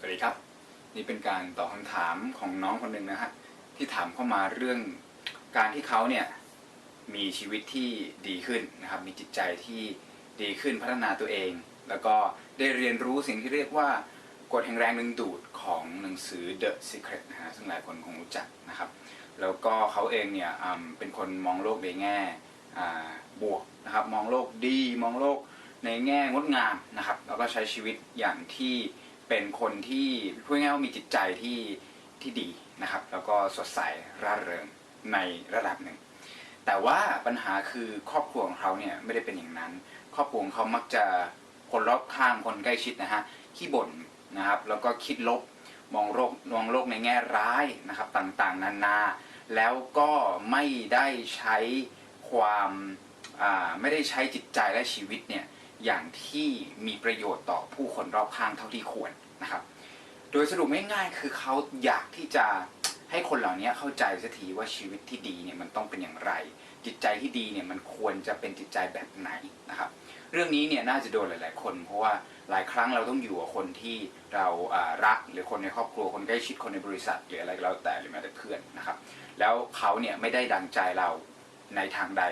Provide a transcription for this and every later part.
สวัสดีครับ นี่เป็นการตอบคำถามของน้องคนหนึ่งนะฮะที่ถามเข้ามาเรื่องการที่เขาเนี่ยมีชีวิตที่ดีขึ้นนะครับ มีจิตใจที่ดีขึ้นพัฒนาตัวเอง แล้วก็ได้เรียนรู้สิ่งที่เรียกว่ากฎแห่งแรงดึงดูดของหนังสือ The Secret นะฮะซึ่งหลายคนคงรู้จักนะครับ แล้วก็เขาเองเนี่ยเป็นคนมองโลกในแง่บวกนะครับ มองโลกดี มองโลกในแง่งดงามนะครับ แล้วก็ใช้ชีวิตอย่างที่ เป็นคนที่พูดง่ายๆว่ามีจิตใจที่ที่ดีนะครับ แล้วก็สดใสร่าเริงในระดับหนึ่ง แต่ว่าปัญหาคือครอบครัวของเขาเนี่ยไม่ได้เป็นอย่างนั้น ครอบครัวของเขามักจะคนรอบข้างคนใกล้ชิดนะฮะขี้บ่นนะครับ แล้วก็คิดลบมองโลกมองโลกในแง่ร้ายนะครับต่างๆ นานา แล้วก็ไม่ได้ใช้ความไม่ได้ใช้จิตใจและชีวิตเนี่ย อย่างที่มีประโยชน์ต่อผู้คนรอบข้างเท่าที่ควรนะครับ โดยสรุปง่ายๆคือเขาอยากที่จะให้คนเหล่านี้เข้าใจสักทีว่าชีวิตที่ดีเนี่ยมันต้องเป็นอย่างไร จิตใจที่ดีเนี่ยมันควรจะเป็นจิตใจแบบไหนนะครับ เรื่องนี้เนี่ยน่าจะโดนหลาย ๆ คน เพราะว่าหลายครั้งเราต้องอยู่กับคนที่เราอ่ารักหรือคนในครอบครัวคนใกล้ชิดคนในบริษัทหรืออะไรก็แล้วแต่หรือแม้แต่เพื่อนนะครับ แล้วเขาเนี่ยไม่ได้ดังใจเราในทางใด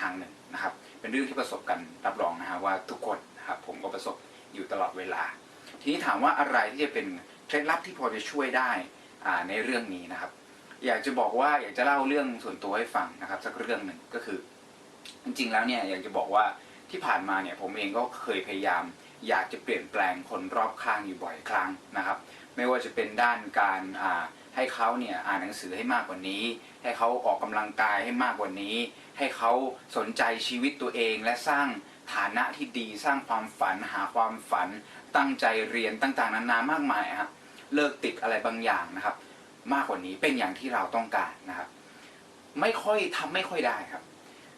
ทางหนึ่งนะครับ เป็นเรื่องที่ประสบกันรับรองนะฮะว่าทุกคนนะครับผมก็ประสบอยู่ตลอดเวลา ทีนี้ถามว่าอะไรที่จะเป็นเคล็ดลับที่พอจะช่วยได้อ่าในเรื่องนี้นะครับ อยากจะบอกว่าอยากจะเล่าเรื่องส่วนตัวให้ฟังนะครับ สักเรื่องหนึ่งก็คือ จริงๆแล้วเนี่ยอยากจะบอกว่าที่ผ่านมาเนี่ยผมเองก็เคยพยายาม อยากจะเปลี่ยนแปลงคนรอบข้างอยู่บ่อยครั้งนะครับ ไม่ว่าจะเป็นด้านการอ่าให้เขาเนี่ยอ่านหนังสือให้มากกว่านี้ ให้เขาออกกำลังกายให้มากกว่านี้ ให้เขาสนใจชีวิตตัวเองและสร้างฐานะที่ดีสร้างความฝันหาความฝัน ตั้งใจเรียนต่างๆนานามากมายครับเลิกติดอะไรบางอย่างนะครับ มากกว่านี้เป็นอย่างที่เราต้องการนะครับ ไม่ค่อยทำไม่ค่อยได้ครับ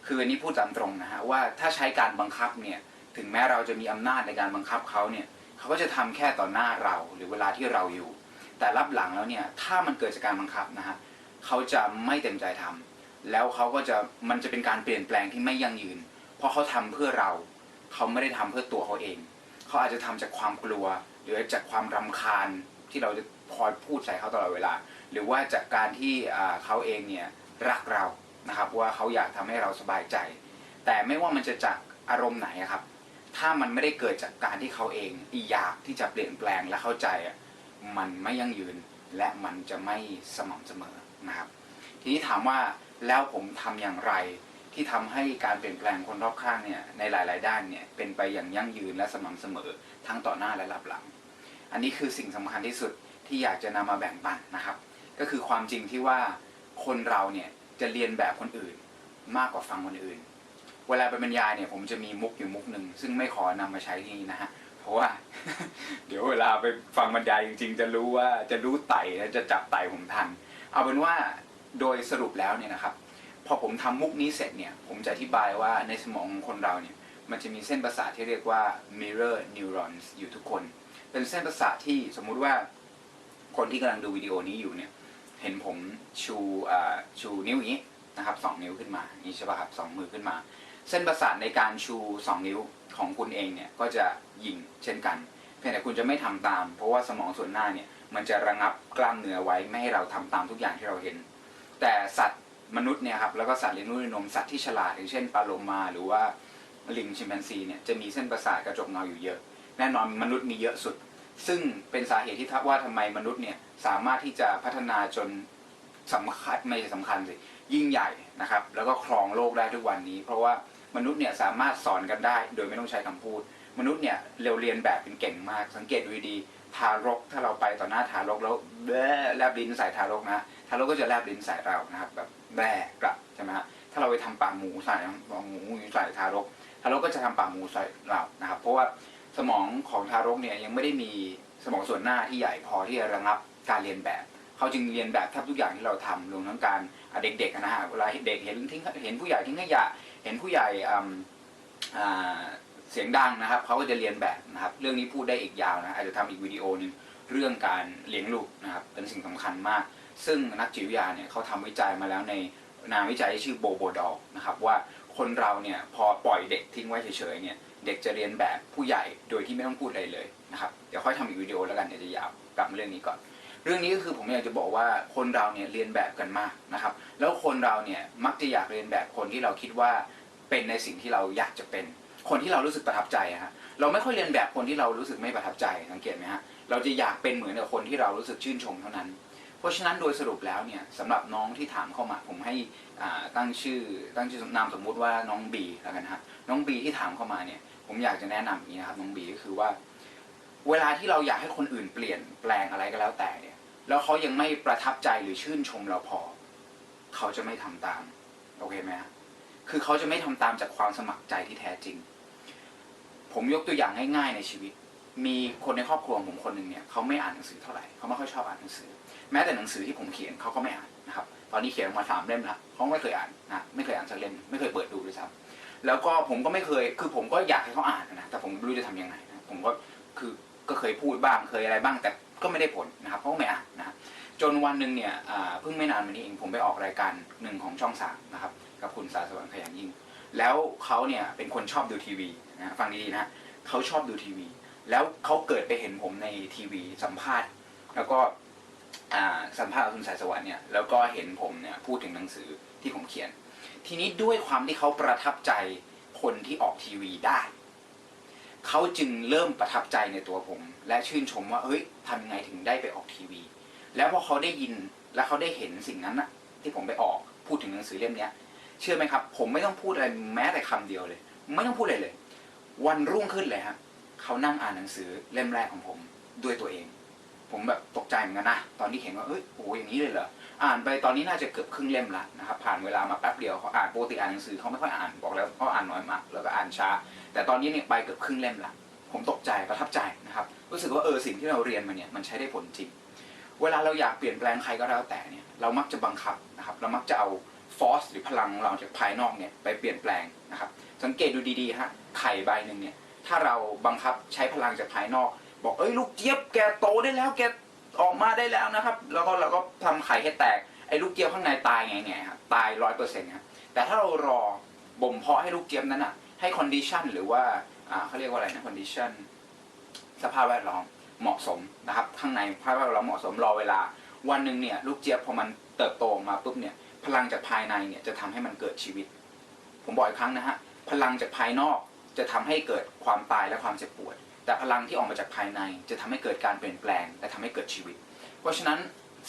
คืออันนี้พูดตามตรงนะฮะว่าถ้าใช้การบังคับเนี่ยถึงแม้เราจะมีอำนาจในการบังคับเขาเนี่ยเขาก็จะทำแค่ต่อหน้าเราหรือเวลาที่เราอยู่ แต่รับหลังแล้วเนี่ยถ้ามันเกิดจากการบังคับนะฮะเขาจะไม่เต็มใจทำ แล้วเขาก็จะมันจะเป็นการเปลี่ยนแปลงที่ไม่ยั่งยืน เพราะเขาทำเพื่อเรา เขาไม่ได้ทำเพื่อตัวเขาเอง เขาอาจจะทำจากความกลัว หรือจากความรำคาญที่เราจะคอยพูดใส่เขาตลอดเวลา หรือว่าจากการที่เขาเองเนี่ยรักเรานะครับว่าเขาอยากทำให้เราสบายใจ แต่ไม่ว่ามันจะจากอารมณ์ไหนครับ ถ้ามันไม่ได้เกิดจากการที่เขาเองอยากที่จะเปลี่ยนแปลงและเข้าใจมันไม่ยั่งยืนและมันจะไม่สม่ำเสมอนะครับ ทีนี้ถามว่า แล้วผมทำอย่างไรที่ทำให้การเปลี่ยนแปลงคนรอบข้างเนี่ยในหลาย ๆ ด้านเนี่ยเป็นไปอย่างยั่งยืนและสม่ำเสมอทั้งต่อหน้าและรับหลัง อันนี้คือสิ่งสำคัญที่สุดที่อยากจะนำมาแบ่งปันนะครับ ก็คือความจริงที่ว่าคนเราเนี่ยจะเรียนแบบคนอื่นมากกว่าฟังคนอื่น เวลาไปบรรยายเนี่ยผมจะมีมุกอยู่มุกหนึ่งซึ่งไม่ขอนำมาใช้ที่นี่นะฮะเพราะว่า เดี๋ยวเวลาไปฟังบรรยายจริง ๆ จะรู้ว่าจะรู้ไต่และจะจับไต่ผมทัน เอาเป็นว่า โดยสรุปแล้วเนี่ยนะครับ พอผมทำมุกนี้เสร็จเนี่ย ผมจะอธิบายว่าในสมองของคนเราเนี่ย มันจะมีเส้นประสาทที่เรียกว่า mirror neurons อยู่ทุกคน เป็นเส้นประสาทที่สมมุติว่าคนที่กำลังดูวิดีโอนี้อยู่เนี่ย เห็นผมชูอ่าชูนิ้วอย่างนี้นะครับสองนิ้วขึ้นมานี้ใช่ป่ะครับสองมือขึ้นมา เส้นประสาทในการชูสองนิ้วของคุณเองเนี่ยก็จะยิงเช่นกันเพียงแต่คุณจะไม่ทำตาม เพราะว่าสมองส่วนหน้าเนี่ยมันจะระงับกล้ามเนื้อไว้ไม่ให้เราทำตามทุกอย่างที่เราเห็น แต่สัตว์มนุษย์เนี่ยครับแล้วก็สัตว์เลี้ยงลูกด้วยนมสัตว์ที่ฉลาดอย่างเช่นปลาโลมาหรือว่าลิงชิมแปนซีเนี่ยจะมีเส้นประสาทกระจกเงาอยู่เยอะ แน่นอนมนุษย์มีเยอะสุด ซึ่งเป็นสาเหตุที่ทักว่าทำไมมนุษย์เนี่ยสามารถที่จะพัฒนาจนสำคัญไม่ใช่สำคัญสิยิ่งใหญ่นะครับ แล้วก็ครองโลกได้ทุกวันนี้ เพราะว่ามนุษย์เนี่ยสามารถสอนกันได้ โดยไม่ต้องใช้คำพูด มนุษย์เนี่ยเร็วเรียนแบบเป็นเก่งมาก สังเกตดูดีๆ ทารกถ้าเราไปต่อหน้าทารกแล้วแบแลบลิ้นใส่ทารกนะทารกก็จะแลบลิ้นใส่เรานะครับ แบบแบกลับใช่ไหมฮะถ้าเราไปทำปากหมูใส่ปากหมูใส่ทารก ทารกก็จะทำปากหมูใส่เรานะครับ เพราะว่าสมองของทารกเนี่ยยังไม่ได้มีสมองส่วนหน้าที่ใหญ่พอที่จะระงับการเรียนแบบเขาจึงเรียนแบบแทบทุกอย่างที่เราทำรวมทั้งการเด็กๆนะฮะเวลาเด็กเห็นทิ้งเห็นผู้ใหญ่ทิ้งขยะเห็นผู้ใหญ่อ่า เสียงดังนะครับเขาก็จะเรียนแบบนะครับ เรื่องนี้พูดได้อีกยาวนะอาจจะทำอีกวิดีโอหนึ่งเรื่องการเลี้ยงลูกนะครับ เป็นสิ่งสำคัญมาก ซึ่งนักจิตวิทยาเนี่ยเขาทำวิจัยมาแล้วในงานวิจัยที่ชื่อโบโบดอลนะครับว่าคนเราเนี่ยพอปล่อยเด็กทิ้งไว้เฉยๆเนี่ยเด็กจะเรียนแบบผู้ใหญ่โดยที่ไม่ต้องพูดอะไรเลยนะครับเดี๋ยวค่อยทำอีกวิดีโอแล้วกันเดี๋ยวจะยาวกลับมาเรื่องนี้ก่อน เรื่องนี้ก็คือผมอยากจะบอกว่าคนเราเนี่ยเรียนแบบกันมากนะครับ แล้วคนเราเนี่ยมักจะอยากเรียนแบบคนที่เราคิดว่าเป็นในสิ่งที่เราอยากจะเป็น คนที่เรารู้สึกประทับใจอะฮะเราไม่ค่อยเรียนแบบคนที่เรารู้สึกไม่ประทับใจสังเกตไหมฮะเราจะอยากเป็นเหมือนกับคนที่เรารู้สึกชื่นชมเท่านั้น เพราะฉะนั้นโดยสรุปแล้วเนี่ยสำหรับน้องที่ถามเข้ามาผมให้ตั้งชื่อ ตั้งชื่อนามสมมุติว่าน้องบีแล้วกันฮะน้องบีที่ถามเข้ามาเนี่ย ผมอยากจะแนะนำอย่างนี้นะครับน้องบีก็คือว่า เวลาที่เราอยากให้คนอื่นเปลี่ยนแปลงอะไรก็แล้วแต่เนี่ย แล้วเขายังไม่ประทับใจหรือชื่นชมเราพอ เขาจะไม่ทำตามโอเคไหมฮะคือเขาจะไม่ทำตามจากความสมัครใจที่แท้จริง ผมยกตัวอย่างง่ายๆในชีวิต มีคนในครอบครัวผมคนหนึ่งเนี่ยเขาไม่อ่านหนังสือเท่าไหร่เขาไม่ค่อยชอบอ่านหนังสือ แม้แต่หนังสือที่ผมเขียนเขาก็ไม่อ่านนะครับตอนนี้เขียนมาสามเล่มแล้วเขาไม่เคยอ่านนะไม่เคยอ่านสักเล่มไม่เคยเปิดดูด้วยซ้ำแล้วก็ผมก็ไม่เคยคือผมก็อยากให้เขาอ่านนะแต่ผมไม่รู้จะทำยังไงนะผมก็คือก็เคยพูดบ้างเคยอะไรบ้างแต่ก็ไม่ได้ผลนะครับเขาก็ไม่อ่านนะจนวันหนึ่งเนี่ยเพิ่งไม่นานมานี้เองผมไปออกรายการหนึ่งของช่องสามนะครับกับคุณสาสวรรค์ขยันยิ่ง แล้วเขาเนี่ยเป็นคนชอบดูทีวี นะฟังดีๆนะเขาชอบดูทีวี แล้วเขาเกิดไปเห็นผมในทีวีสัมภาษณ์ แล้วก็สัมภาษณ์คุณสายสวรรค์เนี่ยแล้วก็เห็นผมเนี่ยพูดถึงหนังสือที่ผมเขียน ทีนี้ด้วยความที่เขาประทับใจคนที่ออกทีวีได้เขาจึงเริ่มประทับใจในตัวผม และชื่นชมว่าเฮ้ยทำยังไงถึงได้ไปออกทีวี แล้วพอเขาได้ยินและเขาได้เห็นสิ่งนั้นนะที่ผมไปออกพูดถึงหนังสือเล่มนี้เชื่อไหมครับ ผมไม่ต้องพูดอะไรแม้แต่คำเดียวเลย ไม่ต้องพูดอะไรเลย วันรุ่งขึ้นเลยฮะเขานั่งอ่านหนังสือเล่มแรกของผมด้วยตัวเอง ผมแบบตกใจเหมือนกันนะตอนที่เห็นว่าเอ้ยโอ้อย่างนี้เลยเหรออ่านไปตอนนี้น่าจะเกือบครึ่งเล่มละนะครับผ่านเวลามาแป๊บเดียวเขาอ่านปกติอ่านหนังสือเขาไม่ค่อยอ่านบอกแล้วเขาอ่านน้อยมากแล้วก็อ่านช้า แต่ตอนนี้เนี่ยไปเกือบครึ่งเล่มละผมตกใจประทับใจนะครับรู้สึกว่าเออสิ่งที่เราเรียนมาเนี่ยมันใช้ได้ผลจริง เวลาเราอยากเปลี่ยนแปลงใครก็แล้วแต่เนี่ยเรามักจะบังคับนะครับเรามักจะเอา ฟอสหรือพลังเราจากภายนอกเนี่ยไปเปลี่ยนแปลงนะครับ สังเกตดูดีๆฮะไข่ใบหนึ่งเนี่ยถ้าเราบังคับใช้พลังจากภายนอก บอกเอ้ยลูกเจี๊ยบแกโตได้แล้วแกออกมาได้แล้วนะครับ แล้วก็เราก็ทำไข่ให้แตกไอ้ลูกเจี๊ยบข้างในตายไงไงครับตายร้อยเปอร์เซ็นต์ครับแต่ถ้าเรารอบ่มเพาะให้ลูกเจี๊ยบนั้นอะให้คอนดิชันหรือว่าอ่าเขาเรียกว่าอะไรนะคอนดิชันสภาพแวดล้อมเหมาะสมนะครับ ข้างในสภาพแวดล้อมเหมาะสมรอเวลา วันหนึ่งเนี่ยลูกเจี๊ยบพอมันเติบโตมาปุ๊บเนี่ย พลังจากภายในเนี่ยจะทำให้มันเกิดชีวิต ผมบอกอีกครั้งนะฮะพลังจากภายนอกจะทำให้เกิดความตายและความเจ็บปวด แต่พลังที่ออกมาจากภายในจะทำให้เกิดการเปลี่ยนแปลง และทำให้เกิดชีวิต เพราะฉะนั้น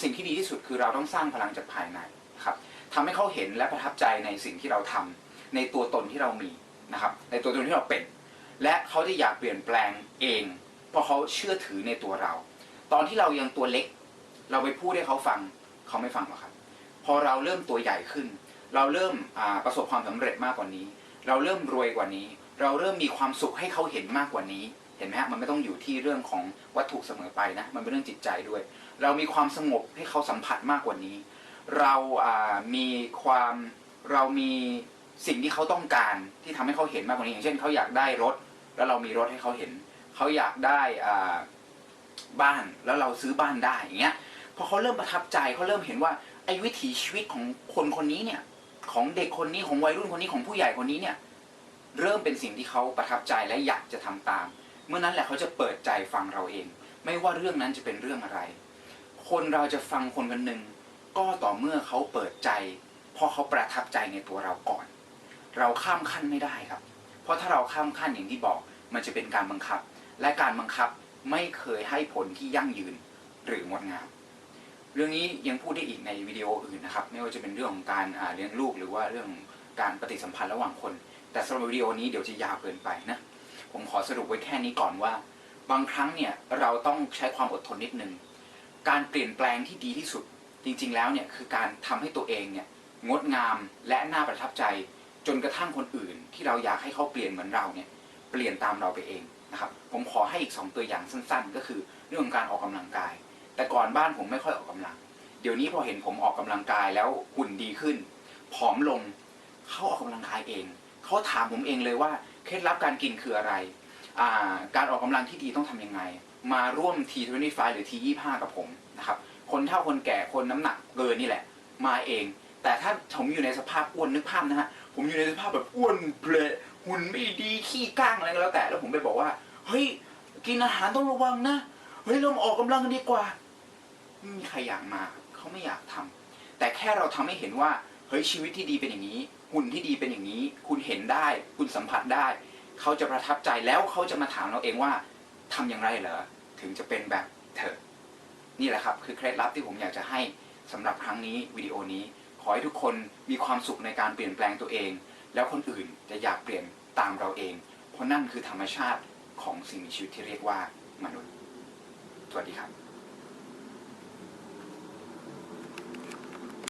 สิ่งที่ดีที่สุดคือเราต้องสร้างพลังจากภายในครับทำให้เขาเห็นและประทับใจในสิ่งที่เราทำในตัวตนที่เรามีนะครับในตัวตนที่เราเป็น และเขาจะอยากเปลี่ยนแปลงเอง เพราะเขาเชื่อถือในตัวเรา ตอนที่เรายังตัวเล็ก เราไปพูดให้เขาฟังเขาไม่ฟังหรอกครับ พอเราเริ่มตัวใหญ่ขึ้น เราเริ่มประสบความสำเร็จมากกว่านี้ เราเริ่มรวยกว่านี้ เราเริ่มมีความสุขให้เขาเห็นมากกว่านี้ เห็นไหมฮะมันไม่ต้องอยู่ที่เรื่องของวัตถุเสมอไปนะมันเป็นเรื่องจิตใจด้วย เรามีความสงบให้เขาสัมผัสมากกว่านี้ เรามีความเรามีสิ่งที่เขาต้องการที่ทำให้เขาเห็นมากกว่านี้ อย่างเช่นเขาอยากได้รถ แล้วเรามีรถให้เขาเห็น เขาอยากได้บ้านแล้วเราซื้อบ้านได้อย่างเงี้ยพอเขาเริ่มประทับใจเขาเริ่มเห็นว่า ไอ้วิถีชีวิตของคนคนนี้เนี่ย ของเด็กคนนี้ของวัยรุ่นคนนี้ของผู้ใหญ่คนนี้เนี่ย เริ่มเป็นสิ่งที่เขาประทับใจและอยากจะทำตาม เมื่อนั้นแหละเขาจะเปิดใจฟังเราเอง ไม่ว่าเรื่องนั้นจะเป็นเรื่องอะไร คนเราจะฟังคนคนหนึ่งก็ต่อเมื่อเขาเปิดใจเพราะเขาประทับใจในตัวเราก่อน เราข้ามขั้นไม่ได้ครับ เพราะถ้าเราข้ามขั้นอย่างที่บอก มันจะเป็นการบังคับ และการบังคับไม่เคยให้ผลที่ยั่งยืนหรืองดงาม เรื่องนี้ยังพูดได้อีกในวิดีโออื่นนะครับ ไม่ว่าจะเป็นเรื่องของการเลี้ยงลูกหรือว่าเรื่องการปฏิสัมพันธ์ระหว่างคน แต่สำหรับวิดีโอนี้เดี๋ยวจะยาวเกินไปนะผมขอสรุปไว้แค่นี้ก่อนว่า บางครั้งเนี่ยเราต้องใช้ความอดทนนิดนึงการเปลี่ยนแปลงที่ดีที่สุด จริง ๆ แล้วเนี่ยคือการทำให้ตัวเองเนี่ยงดงามและน่าประทับใจ จนกระทั่งคนอื่น ที่เราอยากให้เขาเปลี่ยนเหมือนเราเนี่ยเปลี่ยนตามเราไปเองนะครับผมขอให้อีกสองตัวอย่างสั้น ๆ ก็คือเรื่องของการออกกำลังกาย แต่ก่อนบ้านผมไม่ค่อยออกกำลัง เดี๋ยวนี้พอเห็นผมออกกำลังกายแล้วหุ่นดีขึ้น ผอมลง เขาออกกำลังกายเอง เขาถามผมเองเลยว่าเคล็ดลับการกินคืออะไราการออกกำลังที่ดีต้องทำยังไง มาร่วม T25 หรือ T25 กับผมนะครับ คนเฒ่าคนแก่คนน้ำหนักเกินนี่แหละ มาเอง แต่ถ้าผมอยู่ในสภาพอ้วนนึกภาพนะฮะ ผมอยู่ในสภาพแบบอ้วนเพลหุ่นไม่ดีขี้ก้างอะไรก็แล้วแต่ แล้วผมไปบอกว่า เฮ้ย กินอาหารต้องระวังนะ เฮ้ยเรามออกกำลังกันดีกว่า ไม่มีใครอยากมาเขาไม่อยากทำแต่แค่เราทำให้เห็นว่าเฮ้ยชีวิตที่ดีเป็นอย่างนี้ หุ่นที่ดีเป็นอย่างนี้ คุณเห็นได้ คุณสัมผัสได้ เขาจะประทับใจแล้วเขาจะมาถามเราเองว่าทำอย่างไรเหรอถึงจะเป็นแบบเธอนี่แหละครับคือเคล็ดลับที่ผมอยากจะให้สำหรับครั้งนี้วิดีโอนี้ ขอให้ทุกคนมีความสุขในการเปลี่ยนแปลงตัวเอง แล้วคนอื่นจะอยากเปลี่ยนตามเราเอง เพราะนั่นคือธรรมชาติของสิ่งมีชีวิตที่เรียกว่ามนุษย์สวัสดีครับ